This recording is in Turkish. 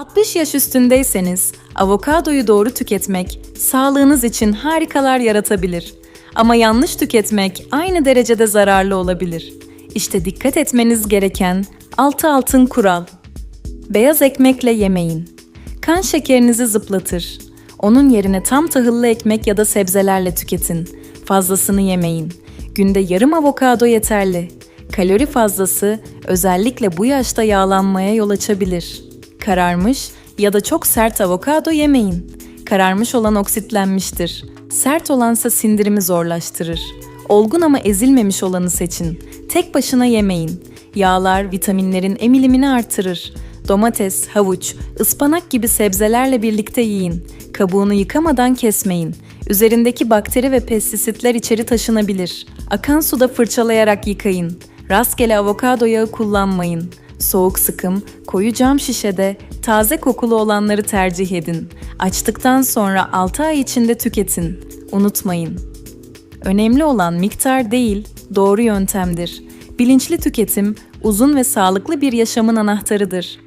60 yaş üstündeyseniz avokadoyu doğru tüketmek sağlığınız için harikalar yaratabilir. Ama yanlış tüketmek aynı derecede zararlı olabilir. İşte dikkat etmeniz gereken 6 altın kural. Beyaz ekmekle yemeyin. Kan şekerinizi zıplatır. Onun yerine tam tahıllı ekmek ya da sebzelerle tüketin. Fazlasını yemeyin. Günde yarım avokado yeterli. Kalori fazlası özellikle bu yaşta yağlanmaya yol açabilir. Kararmış ya da çok sert avokado yemeyin. Kararmış olan oksitlenmiştir. Sert olansa sindirimi zorlaştırır. Olgun ama ezilmemiş olanı seçin. Tek başına yemeyin. Yağlar vitaminlerin emilimini artırır. Domates, havuç, ıspanak gibi sebzelerle birlikte yiyin. Kabuğunu yıkamadan kesmeyin. Üzerindeki bakteri ve pestisitler içeri taşınabilir. Akan suda fırçalayarak yıkayın. Rastgele avokado yağı kullanmayın. Soğuk sıkım, koyu cam şişede taze kokulu olanları tercih edin. Açtıktan sonra 6 ay içinde tüketin. Unutmayın. Önemli olan miktar değil, doğru yöntemdir. Bilinçli tüketim uzun ve sağlıklı bir yaşamın anahtarıdır.